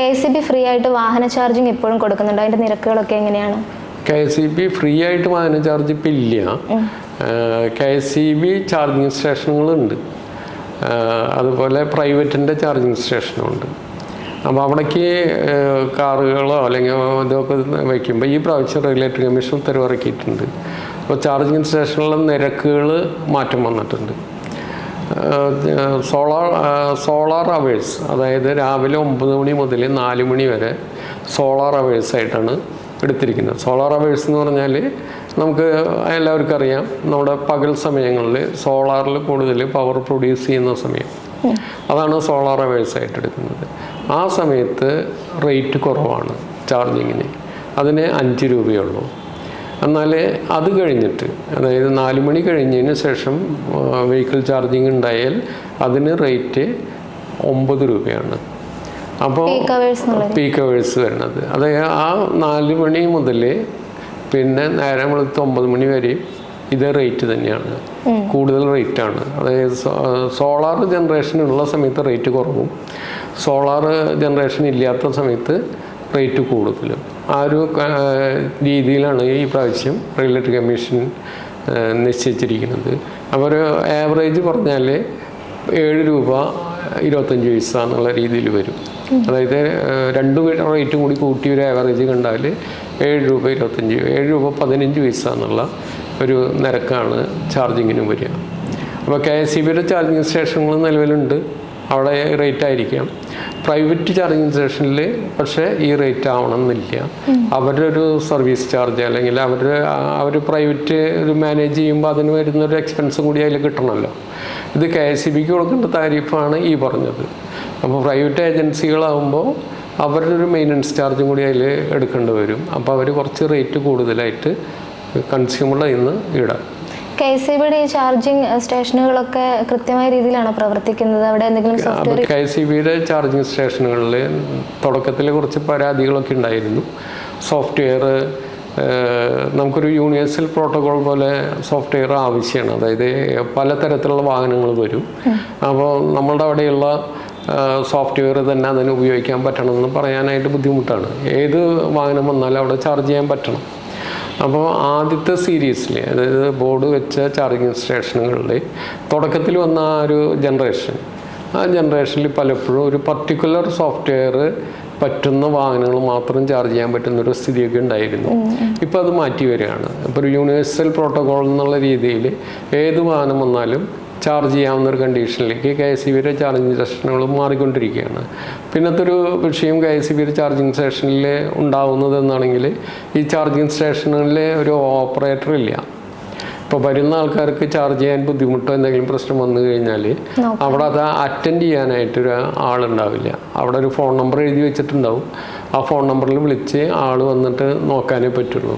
K S B free ആയിട്ട് വാഹന charging ഇപ്പോഴും കൊടുക്കുന്നുണ്ട്? അതിന്റെ നിരക്കുകളൊക്കെ എങ്ങനെയാണ്? കെ ഇ ബി ഫ്രീ ആയിട്ട് വാഹന ചാർജ് ഇപ്പം ഇല്ല. കെ ഇ ബി ചാർജിങ് സ്റ്റേഷനുകളുണ്ട്. അതുപോലെ പ്രൈവറ്റിന്റെ ചാർജിങ് സ്റ്റേഷനും ഉണ്ട് അപ്പോൾ അവിടേക്ക് കാറുകളോ അല്ലെങ്കിൽ ഇതൊക്കെ വയ്ക്കുമ്പോൾ ഈ പ്രാവശ്യം റെഗുലേറ്ററി കമ്മീഷൻ ഉത്തരവിറക്കിയിട്ടുണ്ട് അപ്പോൾ ചാർജിങ് സ്റ്റേഷനിലെ നിരക്കുകൾ മാറ്റം വന്നിട്ടുണ്ട്. സോളാർ സോളാർ അവേഴ്സ് അതായത് രാവിലെ ഒമ്പത് മണി മുതൽ നാല് മണി വരെ സോളാർ അവേഴ്സ് ആയിട്ടാണ് എടുത്തിരിക്കുന്നത്. സോളാർ അവേഴ്സ് എന്ന് പറഞ്ഞാൽ നമുക്ക് എല്ലാവർക്കും അറിയാം നമ്മുടെ പകൽ സമയങ്ങളിൽ സോളാറിൽ കൂടുതൽ പവർ പ്രൊഡ്യൂസ് ചെയ്യുന്ന സമയം. അതാണ് സോളാർ അവേഴ്സ് ആയിട്ട് എടുക്കുന്നത്. ആ സമയത്ത് റേറ്റ് കുറവാണ് ചാർജിങ്ങിന്. അതിന് അഞ്ച് രൂപയുള്ളൂ എന്നാൽ അത് കഴിഞ്ഞിട്ട് അതായത് നാല് മണി കഴിഞ്ഞതിന് ശേഷം വെഹിക്കിൾ ചാർജിങ് ഉണ്ടായാൽ അതിന് റേറ്റ് ഒമ്പത് രൂപയാണ്. അപ്പോൾ പീക്ക് അവേഴ്സ് വരുന്നത്. അതായത് ആ നാല് മണി മുതൽ പിന്നെ നേരം വെളുത്ത് ഒമ്പത് മണി വരെ ഇതേ റേറ്റ് തന്നെയാണ്. കൂടുതൽ റേറ്റാണ് അതായത് സോളാർ ജനറേഷൻ ഉള്ള സമയത്ത് റേറ്റ് കുറവും. സോളാർ ജനറേഷൻ ഇല്ലാത്ത സമയത്ത് റേറ്റ് കൂടുതലും. ആ ഒരു രീതിയിലാണ് ഈ പ്രാവശ്യം റെഗുലേറ്ററി കമ്മീഷൻ നിശ്ചയിച്ചിരിക്കുന്നത്. അവർ ആവറേജ് പറഞ്ഞാൽ ഏഴ് രൂപ ഇരുപത്തഞ്ച് പൈസ എന്നുള്ള രീതിയിൽ വരും. അതായത് രണ്ട് റേറ്റ് കൂടി കൂട്ടി ഒരു ആവറേജ് കണ്ടാൽ ഏഴ് രൂപ ഇരുപത്തഞ്ച് ഏഴ് രൂപ പതിനഞ്ച് പൈസ എന്നുള്ള ഒരു നിരക്കാണ് ചാർജിങ്ങിന് വരിക. അപ്പോൾ കെ എസ് സി ബിയുടെ ചാർജിങ് സ്റ്റേഷനുകൾ നിലവിലുണ്ട്. അവിടെ റേറ്റ് ആയിരിക്കാം. പ്രൈവറ്റ് ചാർജിങ് സ്റ്റേഷനിൽ പക്ഷേ ഈ റേറ്റ് ആവണമെന്നില്ല. അവരുടെ ഒരു സർവീസ് ചാർജ് അല്ലെങ്കിൽ അവരുടെ അവർ പ്രൈവറ്റ് ഒരു മാനേജ് ചെയ്യുമ്പോൾ അതിന് വരുന്ന ഒരു എക്സ്പെൻസും കൂടി അതിൽ കിട്ടണമല്ലോ. ഇത് കെ എസ് സി ബിക്ക് കൊടുക്കേണ്ട താരിഫാണ് ഈ പറഞ്ഞത്. അപ്പോൾ പ്രൈവറ്റ് ഏജൻസികളാകുമ്പോൾ അവരുടെ ഒരു മെയിന്റനൻസ് ചാർജും കൂടി അതിൽ എടുക്കേണ്ടി വരും. അപ്പോൾ അവർ കുറച്ച് റേറ്റ് കൂടുതലായിട്ട് കൺസ്യൂമറിൽ നിന്ന് ഇടാം. കെ എസ് ബിയുടെ ഈ ചാർജിങ് സ്റ്റേഷനുകളൊക്കെ കൃത്യമായ രീതിയിലാണോ പ്രവർത്തിക്കുന്നത്? അവിടെ എന്തെങ്കിലും കെ സോഫ്റ്റ്വെയർ കെ സി ബിയുടെ ചാർജിങ് സ്റ്റേഷനുകളിൽ തുടക്കത്തിൽ കുറച്ച് പരാതികളൊക്കെ ഉണ്ടായിരുന്നു. സോഫ്റ്റ്വെയർ നമുക്കൊരു യൂണിവേഴ്സൽ പ്രോട്ടോകോൾ പോലെ സോഫ്റ്റ്വെയർ ആവശ്യമാണ്. അതായത് പലതരത്തിലുള്ള വാഹനങ്ങൾ വരും. അപ്പോൾ നമ്മളുടെ അവിടെയുള്ള സോഫ്റ്റ്വെയർ തന്നെ അതിന് ഉപയോഗിക്കാൻ പറ്റണമെന്ന് പറയാനായിട്ട് ബുദ്ധിമുട്ടാണ്. ഏത് വാഹനം വന്നാലും അവിടെ ചാർജ് ചെയ്യാൻ പറ്റണം. അപ്പോൾ ആദ്യത്തെ സീരീസിൽ അതായത് ബോർഡ് വെച്ച ചാർജിങ് സ്റ്റേഷനുകളുടെ തുടക്കത്തിൽ വന്ന ആ ഒരു ജനറേഷൻ ആ ജനറേഷനിൽ പലപ്പോഴും ഒരു പർട്ടിക്കുലർ സോഫ്റ്റ്വെയർ പറ്റുന്ന വാഹനങ്ങൾ മാത്രം ചാർജ് ചെയ്യാൻ പറ്റുന്ന ഒരു സ്ഥിതിയൊക്കെ ഉണ്ടായിരുന്നു. ഇപ്പോൾ അത് മാറ്റി വരികയാണ്. ഇപ്പോൾ ഒരു യൂണിവേഴ്സൽ പ്രോട്ടോകോൾ എന്നുള്ള രീതിയിൽ ഏത് വാഹനം വന്നാലും ചാർജ് ചെയ്യാവുന്ന ഒരു കണ്ടീഷനിലേക്ക് കെ എസ് സി ബിയുടെ ചാർജിങ് സ്റ്റേഷനുകൾ മാറിക്കൊണ്ടിരിക്കുകയാണ്. പിന്നത്തെ ഒരു വിഷയം കെ എസ് സി ബിയുടെ ചാർജിങ് സ്റ്റേഷനിൽ ഉണ്ടാവുന്നത് എന്നാണെങ്കിൽ ഈ ചാർജിങ് സ്റ്റേഷനിൽ ഒരു ഓപ്പറേറ്റർ ഇല്ല ഇപ്പോൾ വരുന്ന ആൾക്കാർക്ക് ചാർജ് ചെയ്യാൻ ബുദ്ധിമുട്ടോ എന്തെങ്കിലും പ്രശ്നം വന്നു കഴിഞ്ഞാൽ അവിടെ അത് അറ്റൻഡ് ചെയ്യാനായിട്ടൊരു ആളുണ്ടാവില്ല. അവിടെ ഒരു ഫോൺ നമ്പർ എഴുതി വെച്ചിട്ടുണ്ടാവും. ആ ഫോൺ നമ്പറിൽ വിളിച്ച് ആൾ വന്നിട്ട് നോക്കാനേ പറ്റുള്ളൂ.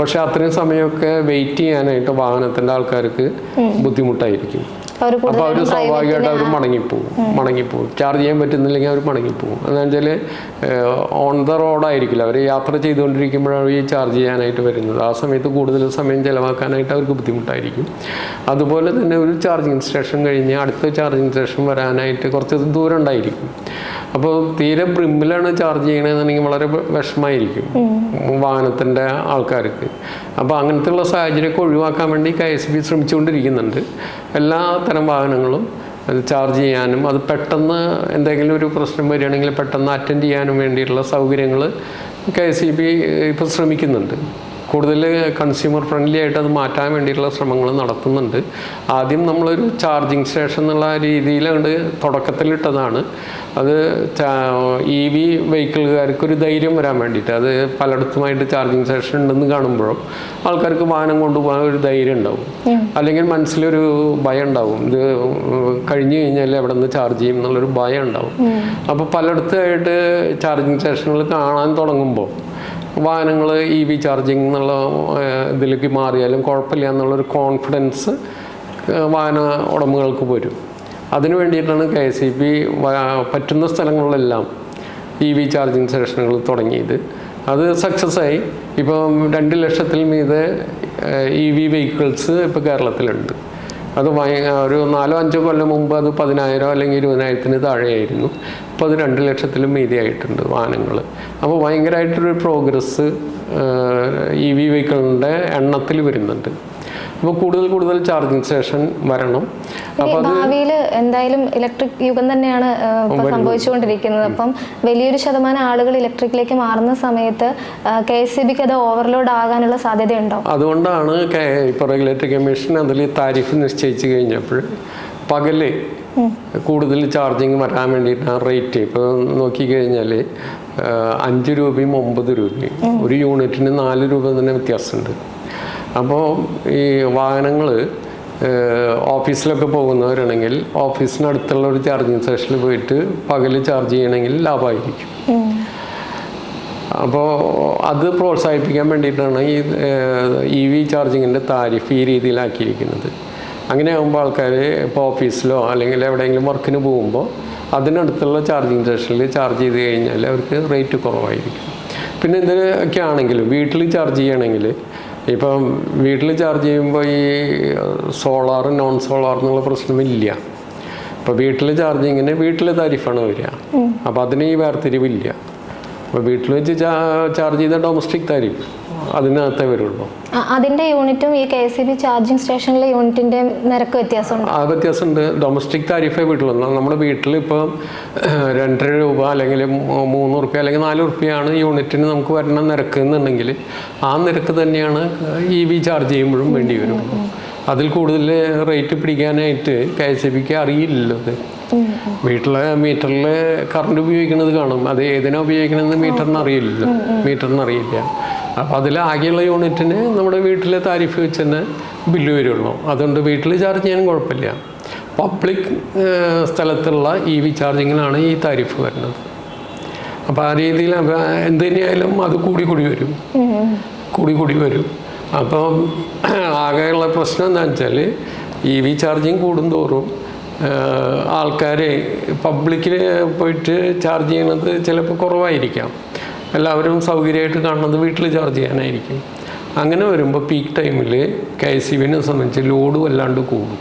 പക്ഷെ അത്രയും സമയമൊക്കെ വെയിറ്റ് ചെയ്യാനായിട്ട് വാഹനത്തിന്റെ ആൾക്കാർക്ക് ബുദ്ധിമുട്ടായിരിക്കും. അപ്പോൾ അവർ സ്വാഭാവികമായിട്ട് അവർ മടങ്ങിപ്പോവും. മടങ്ങിപ്പോവും. ചാർജ് ചെയ്യാൻ പറ്റുന്നില്ലെങ്കിൽ അവർ മടങ്ങിപ്പോവും. എന്താണെന്ന് വെച്ചാൽ ഓൺ ദ റോഡായിരിക്കില്ല അവർ യാത്ര ചെയ്തുകൊണ്ടിരിക്കുമ്പോഴാണ് ഈ ചാർജ് ചെയ്യാനായിട്ട് വരുന്നത്. ആ സമയത്ത് കൂടുതൽ സമയം ചിലവാക്കാനായിട്ട് അവർക്ക് ബുദ്ധിമുട്ടായിരിക്കും. അതുപോലെ തന്നെ ഒരു ചാർജിങ് സ്റ്റേഷൻ കഴിഞ്ഞ് അടുത്ത ചാർജിങ് സ്റ്റേഷൻ വരാനായിട്ട് കുറച്ച് ദൂരം ഉണ്ടായിരിക്കും. അപ്പോൾ തീരെ ബ്രിമ്മിലാണ് ചാർജ് ചെയ്യണമെന്നുണ്ടെങ്കിൽ വളരെ വിഷമമായിരിക്കും വിഷമായിരിക്കും വാഹനത്തിന്റെ ആൾക്കാർക്ക്. അപ്പോൾ അങ്ങനത്തെയുള്ള സാഹചര്യമൊക്കെ ഒഴിവാക്കാൻ വേണ്ടി കെ എസ് ബി ശ്രമിച്ചുകൊണ്ടിരിക്കുന്നുണ്ട്. എല്ലാ തരം വാഹനങ്ങളും അത് ചാർജ് ചെയ്യാനും അത് പെട്ടെന്ന് എന്തെങ്കിലും ഒരു പ്രശ്നം വരികയാണെങ്കിൽ പെട്ടെന്ന് അറ്റൻഡ് ചെയ്യാനും വേണ്ടിയിട്ടുള്ള സൗകര്യങ്ങൾ കെ എസ് ഇ ബി ഇപ്പോൾ ശ്രമിക്കുന്നുണ്ട്. കൂടുതൽ കൺസ്യൂമർ ഫ്രണ്ട്ലി ആയിട്ട് അത് മാറ്റാൻ വേണ്ടിയിട്ടുള്ള ശ്രമങ്ങൾ നടത്തുന്നുണ്ട്. ആദ്യം നമ്മളൊരു ചാർജിങ് സ്റ്റേഷൻ എന്നുള്ള അങ്ങോട്ട് തുടക്കത്തിലിട്ടതാണ്. അത് ഇ വി വെഹിക്കിളുകാർക്ക് ഒരു ധൈര്യം വരാൻ വേണ്ടിയിട്ട്. അത് പലയിടത്തുമായിട്ട് ചാർജിങ് സ്റ്റേഷൻ ഉണ്ടെന്ന് കാണുമ്പോഴും ആൾക്കാർക്ക് വാഹനം കൊണ്ടുപോകാൻ ഒരു ധൈര്യം ഉണ്ടാവും. അല്ലെങ്കിൽ മനസ്സിലൊരു ഭയം ഉണ്ടാവും. ഇത് കഴിഞ്ഞു കഴിഞ്ഞാൽ എവിടെ നിന്ന് ചാർജ് ചെയ്യും എന്നുള്ളൊരു ഭയം ഉണ്ടാവും. അപ്പോൾ പലയിടത്തായിട്ട് ചാർജിങ് സ്റ്റേഷനുകൾ കാണാൻ തുടങ്ങുമ്പോൾ വാഹനങ്ങൾ ഇ വി ചാർജിങ് എന്നുള്ള ഇതിലേക്ക് മാറിയാലും കുഴപ്പമില്ല എന്നുള്ളൊരു കോൺഫിഡൻസ് വാഹന ഉടമകൾക്ക് വരും. അതിനു വേണ്ടിയിട്ടാണ് കെ എസ് ഇ പി പറ്റുന്ന സ്ഥലങ്ങളിലെല്ലാം ഇ വി ചാർജിങ് സ്റ്റേഷനുകൾ തുടങ്ങിയത്. അത് സക്സസ് ആയി. ഇപ്പം രണ്ട് ലക്ഷത്തിൽ മീതെ ഇ വി വെഹിക്കിൾസ് ഇപ്പോൾ കേരളത്തിലുണ്ട്. അത് ഒരു നാലോ അഞ്ചോ കൊല്ലം മുമ്പ് അത് പതിനായിരം അല്ലെങ്കിൽ ഇരുപതിനായിരത്തിന് താഴെയായിരുന്നു. ഇപ്പോൾ അത് രണ്ട് ലക്ഷത്തിലും മീതിയായിട്ടുണ്ട് വാഹനങ്ങൾ അപ്പോൾ ഭയങ്കരമായിട്ടൊരു പ്രോഗ്രസ് ഇ വി വെഹിക്കിളിന്റെ എണ്ണത്തിൽ വരുന്നുണ്ട്. അപ്പോൾ കൂടുതൽ കൂടുതൽ ചാർജിങ് സ്റ്റേഷൻ വരണം. അപ്പോൾ ഭാവിയിൽ എന്തായാലും ഇലക്ട്രിക് യുഗം തന്നെയാണ് സംഭവിച്ചുകൊണ്ടിരിക്കുന്നത്. അപ്പം വലിയൊരു ശതമാനം ആളുകൾ ഇലക്ട്രിക്കിലേക്ക് മാറുന്ന സമയത്ത് കെ എസ് സി ബിക്ക് അത് ഓവർലോഡ് ആകാനുള്ള സാധ്യതയുണ്ടോ? അതുകൊണ്ടാണ് ഇപ്പോൾ റെഗുലേറ്ററി കമ്മീഷൻ അതിൽ താരിഫ് നിശ്ചയിച്ചു കഴിഞ്ഞപ്പോൾ പകൽ കൂടുതൽ ചാർജിങ് വരാൻ വേണ്ടിയിട്ട് റേറ്റ് ഇപ്പോൾ നോക്കിക്കഴിഞ്ഞാൽ അഞ്ച് രൂപയും ഒമ്പത് രൂപയും. ഒരു യൂണിറ്റിന് നാല് രൂപ തന്നെ വ്യത്യാസമുണ്ട്. അപ്പോൾ ഈ വാഹനങ്ങൾ ഓഫീസിലൊക്കെ പോകുന്നവരാണെങ്കിൽ ഓഫീസിനടുത്തുള്ള ഒരു ചാർജിങ് സ്റ്റേഷനിൽ പോയിട്ട് പകൽ ചാർജ് ചെയ്യണമെങ്കിൽ ലാഭമായിരിക്കും. അപ്പോൾ അത് പ്രോത്സാഹിപ്പിക്കാൻ വേണ്ടിയിട്ടാണ് ഈ ഇ വി ചാർജിങ്ങിന്റെ താരിഫ് ഈ രീതിയിലാക്കിയിരിക്കുന്നത്. അങ്ങനെ ആകുമ്പോൾ ആൾക്കാർ ഇപ്പോൾ ഓഫീസിലോ അല്ലെങ്കിൽ എവിടെയെങ്കിലും വർക്കിന് പോകുമ്പോൾ അതിനടുത്തുള്ള ചാർജിങ് സ്റ്റേഷനിൽ ചാർജ് ചെയ്ത് കഴിഞ്ഞാൽ അവർക്ക് റേറ്റ് കുറവായിരിക്കും. പിന്നെ ഇതിനൊക്കെ ആണെങ്കിലും വീട്ടിൽ ചാർജ് ചെയ്യണമെങ്കിൽ ഇപ്പം വീട്ടിൽ ചാർജ് ചെയ്യുമ്പോൾ ഈ സോളാർ നോൺ സോളാർ എന്നുള്ള പ്രശ്നമില്ല. ഇപ്പോൾ വീട്ടിൽ ചാർജിങ്ങിന് വീട്ടിലെ താരിഫാണ് വരിക. അപ്പോൾ അതിന് ഈ വേർതിരിവില്ല. അപ്പോൾ വീട്ടിൽ വെച്ച് ചാർജ് ചെയ്ത ഡൊമസ്റ്റിക് താരിഫ് അതിനകത്തേ വരുള്ളൂ. അതിന്റെ യൂണിറ്റും ഈ K S C B charging സ്റ്റേഷനിലെ യൂണിറ്റിന്റെ നിരക്ക് വ്യത്യാസമുണ്ട്? ആ വ്യത്യാസമുണ്ട്. ഡൊമസ്റ്റിക് താരിഫേ വീട്ടിലുള്ളൂ നമ്മുടെ വീട്ടിൽ ഇപ്പോൾ രണ്ടര രൂപ അല്ലെങ്കിൽ മൂന്ന് റുപ്യ അല്ലെങ്കിൽ നാല് റുപ്യയാണ് യൂണിറ്റിന് നമുക്ക് വരണ നിരക്ക് എന്നുണ്ടെങ്കിൽ ആ നിരക്ക് തന്നെയാണ് ഇ വി ചാർജ് ചെയ്യുമ്പോഴും വേണ്ടി വരും. അതിൽ കൂടുതൽ റേറ്റ് പിടിക്കാനായിട്ട് കെ എസ് ഇ ബിക്ക് അറിയില്ലല്ലോ അത്. വീട്ടിലെ മീറ്ററിൽ കറണ്ട് ഉപയോഗിക്കുന്നത് കാണും. അത് ഏതിനാ ഉപയോഗിക്കണമെന്ന് മീറ്ററിന് അറിയില്ലല്ലോ. മീറ്ററിന് അറിയില്ല. അപ്പോൾ അതിൽ ആകെയുള്ള യൂണിറ്റിന് നമ്മുടെ വീട്ടിലെ താരിഫ് വെച്ച് തന്നെ ബില്ല് വരുള്ളൂ. അതുകൊണ്ട് വീട്ടിൽ ചാർജ് ചെയ്യാൻ കുഴപ്പമില്ല. പബ്ലിക് സ്ഥലത്തുള്ള ഇ വി ചാർജിങ്ങിനാണ് ഈ താരിഫ് വരുന്നത്. അപ്പോൾ ആ രീതിയിൽ എന്തു എന്ത് തന്നെയായാലും അത് കൂടി കൂടി വരും. കൂടി കൂടി വരും. അപ്പം ആകെയുള്ള പ്രശ്നം എന്താണെന്ന് വെച്ചാൽ ഇ വി ചാർജിങ് കൂടുന്തോറും ആൾക്കാർ പബ്ലിക്കിൽ പോയിട്ട് ചാർജ് ചെയ്യണത് ചിലപ്പോൾ കുറവായിരിക്കാം. എല്ലാവരും സൗകര്യമായിട്ട് കാണുന്നത് വീട്ടിൽ ചാർജ് ചെയ്യാനായിരിക്കും. അങ്ങനെ വരുമ്പോൾ പീക്ക് ടൈമിൽ കെ എസ് സി ബിനെ സംബന്ധിച്ച് ലോഡ് വല്ലാണ്ട് കൂടും.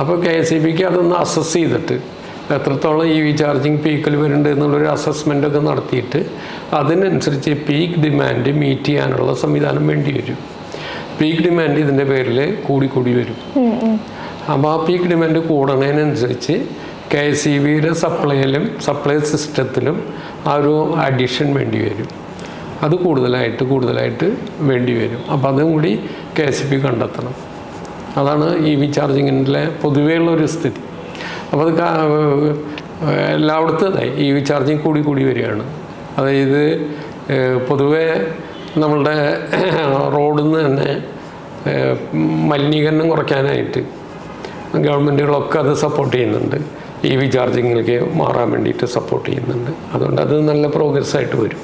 അപ്പോൾ കെ എസ് ഇ ബിക്ക് അതൊന്ന് അസസ് ചെയ്തിട്ട് എത്രത്തോളം ഈ ചാർജിങ് പീക്കിൽ വരുന്നുണ്ട് എന്നുള്ളൊരു അസസ്മെന്റ് ഒക്കെ നടത്തിയിട്ട് അതിനനുസരിച്ച് പീക്ക് ഡിമാൻഡ് മീറ്റ് ചെയ്യാനുള്ള സംവിധാനം വേണ്ടി വരും. പീക്ക് ഡിമാൻഡ് ഇതിന്റെ പേരിൽ കൂടിക്കൂടി വരും. അപ്പോൾ ആ പീക്ക് ഡിമാൻഡ് കൂടണതിനനുസരിച്ച് കെ എസ് ഇ ബിയുടെ സപ്ലൈയിലും സപ്ലൈ സിസ്റ്റത്തിലും ആ ഒരു അഡീഷൻ വേണ്ടി വരും. അത് കൂടുതലായിട്ട് കൂടുതലായിട്ട് വേണ്ടി വരും. അപ്പോൾ അതും കൂടി കെ എസ് ബി കണ്ടെത്തണം. അതാണ് ഇ വി ചാർജിങ്ങിന്റെ പൊതുവെയുള്ള ഒരു സ്ഥിതി. അപ്പോൾ അത് എല്ലായിടത്തും ഈ ചാർജിങ് കൂടി കൂടി വരികയാണ്. അതായത് പൊതുവെ നമ്മളുടെ റോഡിൽ നിന്ന് തന്നെ മലിനീകരണം കുറയ്ക്കാനായിട്ട് ഗവൺമെന്റുകളൊക്കെ അത് സപ്പോർട്ട് ചെയ്യുന്നുണ്ട്. ഇ വി ചാർജിങ്ങിലേക്ക് മാറാൻ വേണ്ടിയിട്ട് സപ്പോർട്ട് ചെയ്യുന്നുണ്ട്. അതുകൊണ്ട് അത് നല്ല പ്രോഗ്രസ് ആയിട്ട് വരും.